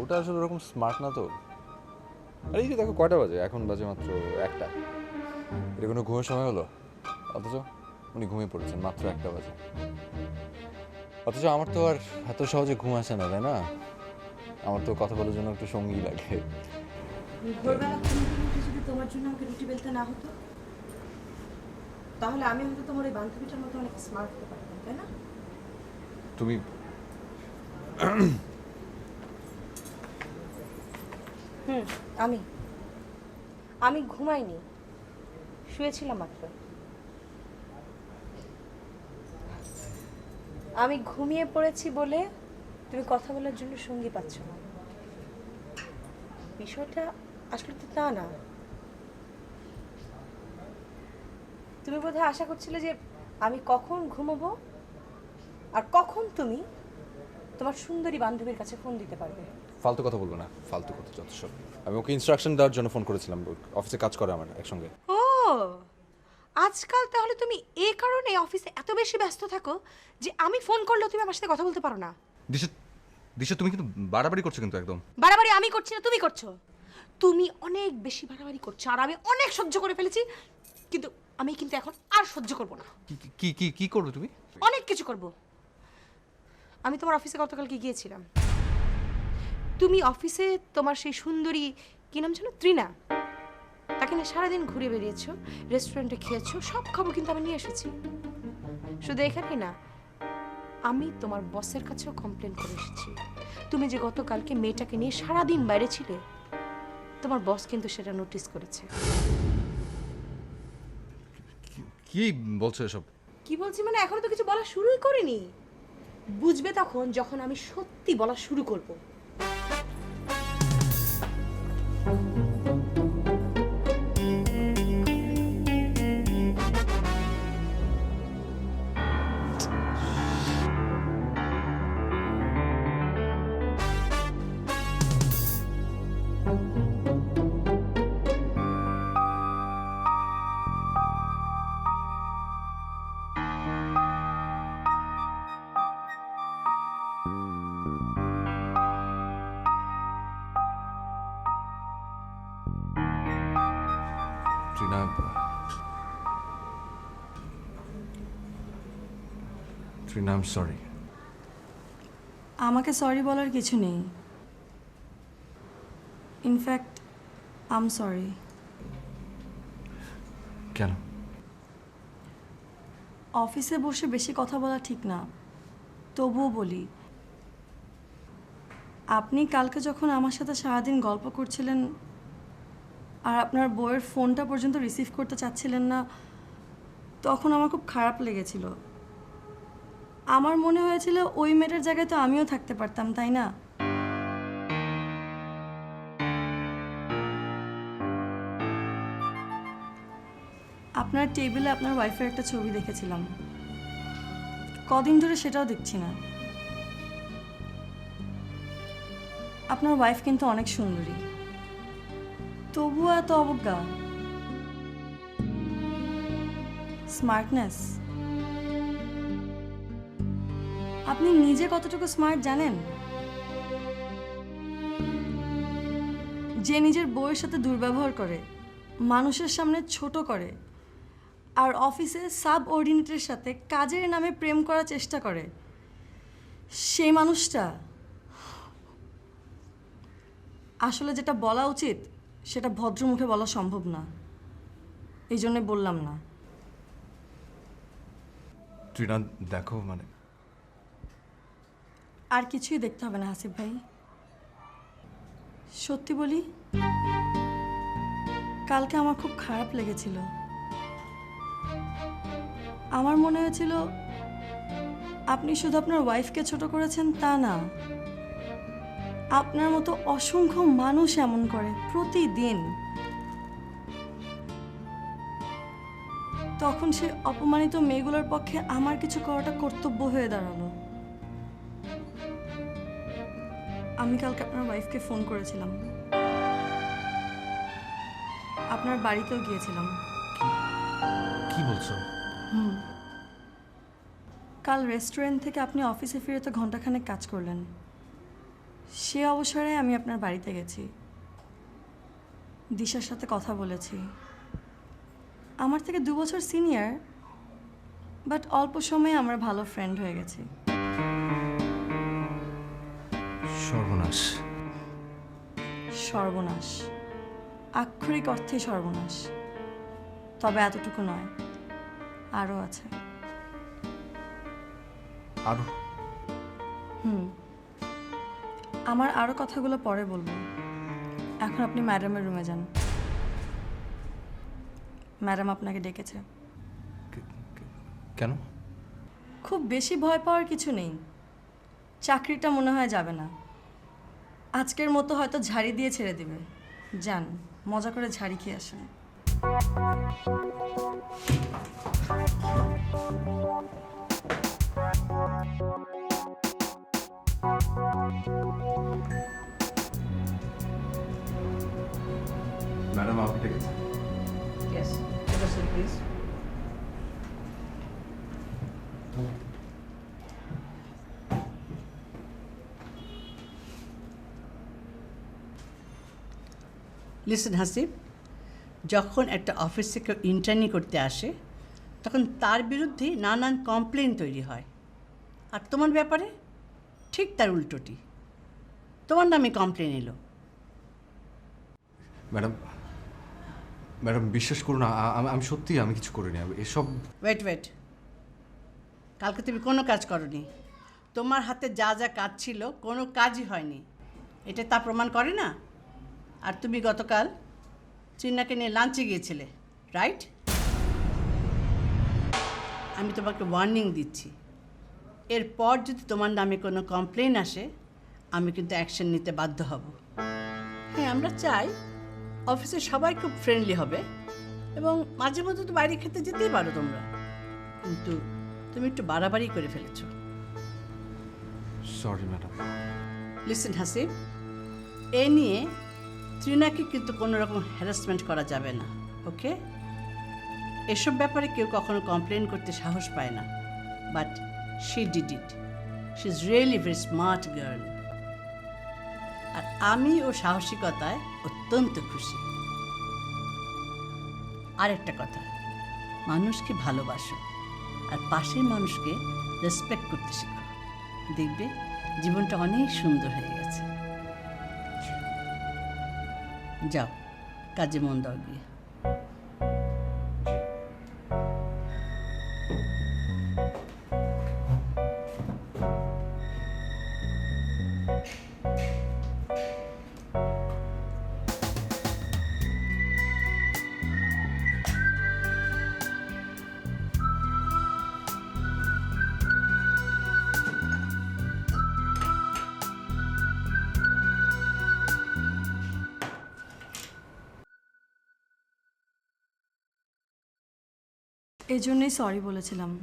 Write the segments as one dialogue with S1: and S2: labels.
S1: ওটা আসলে ওরকম স্মার্ট না তো। আরে এই যে দেখো কয়টা বাজে? এখন বাজে মাত্র একটা। এটা কোনো ঘুমের সময় হলো? অথচ উনি ঘুমিয়ে পড়েছেন মাত্র একটা বাজে। অথচ আমার তো আর এত সহজে ঘুম আসে না তাই না? আমার তো কথা বলার জন্য একটু সঙ্গী লাগে।
S2: যদি তোমার জন্য আমাকে রুটি বেলতে না হতো তাহলে আমি হয়তো তোমার ওই বান্ধবীটার মতো অনেক স্মার্ট হতে পারতাম তাই না?
S1: তুমি
S2: হুম, আমি। আমি ঘুমাইনি। শুয়েছিলাম মাত্র। আমি ঘুমিয়ে পড়েছি বলে তুমি কথা বলার জন্য সঙ্গী পাচ্ছ না। বিষয়টা আসলে তো তা না। তুমি বোধহয় আশা করছিলে যে আমি কখন ঘুমাবো আর কখন তুমি তোমার সুন্দরী বান্ধবীর কাছে ফোন দিতে পারবে।
S1: ফালতু কথা বলব না ফালতু কথা যত সব। আমি ওকে ইনস্ট্রাকশন দেওয়ার জন্য ফোন করেছিলাম অফিসে কাজ করে আমার একসঙ্গে।
S2: ও আজকাল তাহলে তুমি এই কারণে অফিসে এত বেশি ব্যস্ত থাকো যে আমি ফোন করলেও তুমি আমার সাথে কথা বলতে পারো না।
S1: দিশা দিশা তুমি কিন্তু বাড়াবাড়ি করছ কিন্তু একদম।
S2: বাড়াবাড়ি আমি করছি না তুমি করছ। তুমি অনেক বেশি বাড়াবাড়ি করছ আর আমি অনেক সহ্য করে ফেলেছি কিন্তু আমি কিন্তু এখন আর সহ্য করব না।
S1: কি কি কি কি করবে তুমি?
S2: অনেক কিছু করব। আমি তোমার অফিসে গতকালকে গিয়েছিলাম। তুমি অফিসে তোমার সেই সুন্দরী কি নাম ছিল ত্রিনা। তাকে নিয়ে সারাদিন ঘুরে বেরিয়েছো রেস্টুরেন্টে খেয়েছো সব খবর কিন্তু আমি নিয়ে এসেছি। শুধু এখানেই না আমি তোমার বসের কাছেও কমপ্লেন করে এসেছি। তুমি যে গতকালকে মেয়েটাকে নিয়ে সারাদিন বাইরে ছিলে তোমার বস কিন্তু সেটা নোটিস করেছে।
S1: কি বলছো এসব?
S2: কি বলছি মানে এখনও তো কিছু বলা শুরুই করিনি। বুঝবে তখন যখন আমি সত্যি বলা শুরু করব।
S1: ট্রিনা ট্রিনা আই সরি
S3: আমাকে সরি বলার কিছু নেই। ইনফ্যাক্ট আম সরি
S1: কেন?
S3: অফিসে বসে বেশি কথা বলা ঠিক না। তবুও বলি আপনি কালকে যখন আমার সাথে সারাদিন গল্প করছিলেন আর আপনার বইয়ের ফোনটা পর্যন্ত রিসিভ করতে চাচ্ছিলেন না তখন আমার খুব খারাপ লেগেছিল। আমার মনে হয়েছিল ওই মেয়েটার জায়গায় তো আমিও থাকতে পারতাম, তাই না? আপনার টেবিলে আপনার ওয়াইফের একটা ছবি দেখেছিলাম। কদিন ধরে সেটাও দেখছি না। আপনার ওয়াইফ কিন্তু অনেক সুন্দরী। তবুও এত অবজ্ঞা। স্মার্টনেস। আপনি নিজে কতটুকু স্মার্ট জানেন? যে নিজের বউয়ের সাথে দুর্ব্যবহার করে, মানুষের সামনে ছোট করে, আর অফিসে সাব অর্ডিনেটের সাথে কাজের নামে প্রেম করার চেষ্টা করে, সেই মানুষটা আসলে যেটা বলা উচিত, সেটা ভদ্রমুখে বলা সম্ভব না। এই জন্যে বললাম না।
S1: ট্রিনা দেখো মানে
S3: আর কিছুই দেখতে হবে না হাসিফ ভাই। সত্যি বলি, কালকে আমার খুব খারাপ লেগেছিল। আমার মনে হয়েছিল, আপনি শুধু আপনার ওয়াইফকে ছোট করেছেন তা না, আপনার মতো অসংখ্য মানুষ এমন করে প্রতিদিন। তখন সে অপমানিত মেয়েগুলোর পক্ষে আমার কিছু করাটা কর্তব্য হয়ে দাঁড়াল। আমি কালকে আপনার ওয়াইফকে ফোন করেছিলাম। আপনার বাড়িতেও গিয়েছিলাম।
S1: কি? বলছো?
S3: হুম। কাল রেস্টুরেন্ট থেকে আপনি অফিসে ফিরে তো ঘন্টাখানেক কাজ করলেন। সে অবসরে আমি আপনার বাড়িতে গেছি। দিশার সাথে কথা বলেছি। আমার থেকে দু বছর সিনিয়র বাট অল্প সময়ে আমরা ভালো ফ্রেন্ড হয়ে গেছি।
S1: সর্বনাশ।
S3: সর্বনাশ। আক্ষরিক অর্থে সর্বনাশ। তবে এতটুকু নয় আরও আছে।
S1: আরও
S3: হুম। আমার আরও কথাগুলো পরে বলব। এখন আপনি ম্যাডামের রুমে যান। ম্যাডাম আপনাকে ডেকেছে।
S1: কেন?
S3: খুব বেশি ভয় পাওয়ার কিছু নেই। চাকরিটা মনে হয় যাবে না। আজকের মতো হয়তো ঝাড়ি দিয়ে ছেড়ে দিবে। যান মজা করে ঝাড়ি খেয়ে আসেন।
S1: ম্যাডাম আপনি ডেকেছেন
S4: Yes, have a seat, please. Listen Hasib যখন একটা অফিস থেকে ইন্টার্নি করতে আসে তখন তার বিরুদ্ধে নানান কমপ্লেন তৈরি হয়। আর তোমার ব্যাপারে? ঠিক তার উল্টোটি। তোমার নামে কমপ্লেন এলো।
S1: ম্যাডাম ম্যাডাম বিশ্বাস করুন আ- আ- আমি সত্যি আমি কিছু করিনি আমি এসব
S4: ওয়েট ওয়েট কালকে তুমি কোনো কাজ করনি। তোমার হাতে যা যা কাজ ছিল কোনো কাজই হয়নি। এটা তা প্রমাণ করে না? আর তুমি গতকাল চিন্নাকে নিয়ে লাঞ্চে গিয়েছিলে রাইট আমি তোমাকে ওয়ার্নিং দিচ্ছি। এরপর যদি তোমার নামে কোনো কমপ্লেন আসে আমি কিন্তু অ্যাকশন নিতে বাধ্য হব। হ্যাঁ আমরা চাই অফিসে সবাই খুব ফ্রেন্ডলি হবে এবং মাঝে মধ্যে তো বাইরে খেতে যেতেই পারো তোমরা। কিন্তু তুমি একটু বাড়াবাড়ি করে ফেলেছো।
S1: সরি ম্যাডাম
S4: লিসেন হাসিব এ নিয়ে ত্রিনাকে কিন্তু কোনো রকম হ্যারাসমেন্ট করা যাবে না ওকে এসব ব্যাপারে কেউ কখনো কমপ্লেন করতে সাহস পায় না but she did it she is really very smart girl আর আমি ও সাহসিকতায় অত্যন্ত খুশি। আরেকটা কথা, মানুষকে ভালোবাসো আর পাশের মানুষকে রেসপেক্ট করতে শেখো। দেখবে জীবনটা অনেক সুন্দর হয়ে যাও কাজে মন দাও গিয়ে।
S3: এই জন্যই সরি বলেছিলাম।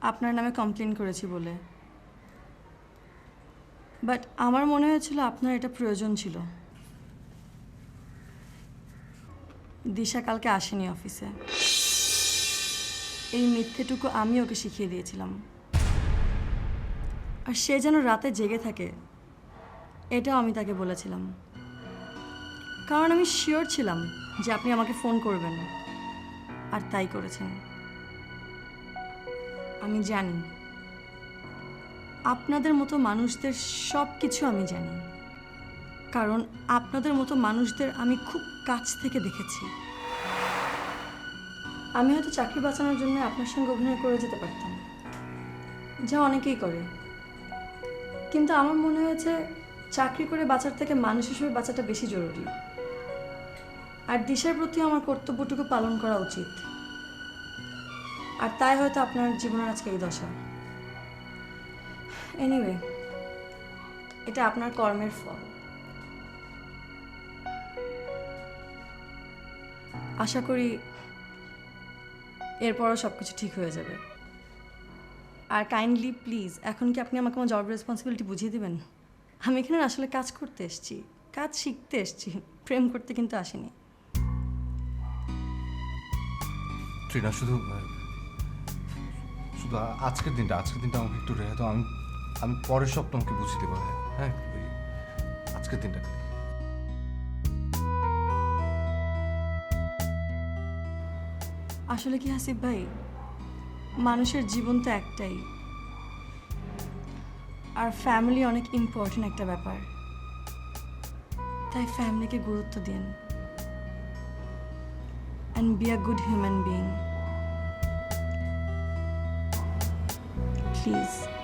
S3: আপনার নামে কমপ্লেন করেছি বলে। বাট আমার মনে হয়েছিল আপনার এটা প্রয়োজন ছিল। দিশা কালকে আসেনি অফিসে এই মিথ্যেটুকু আমি ওকে শিখিয়ে দিয়েছিলাম। আর সে যেন রাতে জেগে থাকে, এটাও আমি তাকে বলেছিলাম। কারণ আমি শিওর ছিলাম যে আপনি আমাকে ফোন করবেন। আর তাই করেছেন। আমি জানি। আপনাদের মতো মানুষদের সব কিছু আমি জানি। কারণ আপনাদের মতো মানুষদের আমি খুব কাছ থেকে দেখেছি। আমি হয়তো চাকরি বাঁচানোর জন্য আপনার সঙ্গে অভিনয় করে যেতে পারতাম। যা অনেকেই করে। কিন্তু আমার মনে হয়েছে, চাকরি করে বাঁচার থেকে মানুষ হিসেবে বাঁচাটা বেশি জরুরি। আর দিশার প্রতি আমার কর্তব্যটুকু পালন করা উচিত। আর তাই হয়তো আপনার জীবনের আজকে এই দশা। এনিওয়ে এটা আপনার কর্মের ফল। আশা করি এরপরও সব কিছু ঠিক হয়ে যাবে। আর কাইন্ডলি প্লিজ এখন কি আপনি আমাকে আমার জব রেসপন্সিবিলিটি বুঝিয়ে দেবেন? আমি এখানে আসলে কাজ করতে এসেছি, কাজ শিখতে এসেছি। প্রেম করতে কিন্তু আসিনি।
S1: ট্রিনা শুধু শুধু আজকের দিনটা আজকের দিনটা আমাকে একটু রেহাই তো আমি আমি পরের সব তোমাকে বুঝিয়ে দেবো হ্যাঁ? ওই আজকের দিনটা।
S3: আসলে কি হাসিব ভাই? মানুষের জীবন তো একটাই। আর ফ্যামিলি অনেক ইম্পর্টেন্ট একটা ব্যাপার। তাই ফ্যামিলিকে গুরুত্ব দিন। and be a good human being. Please.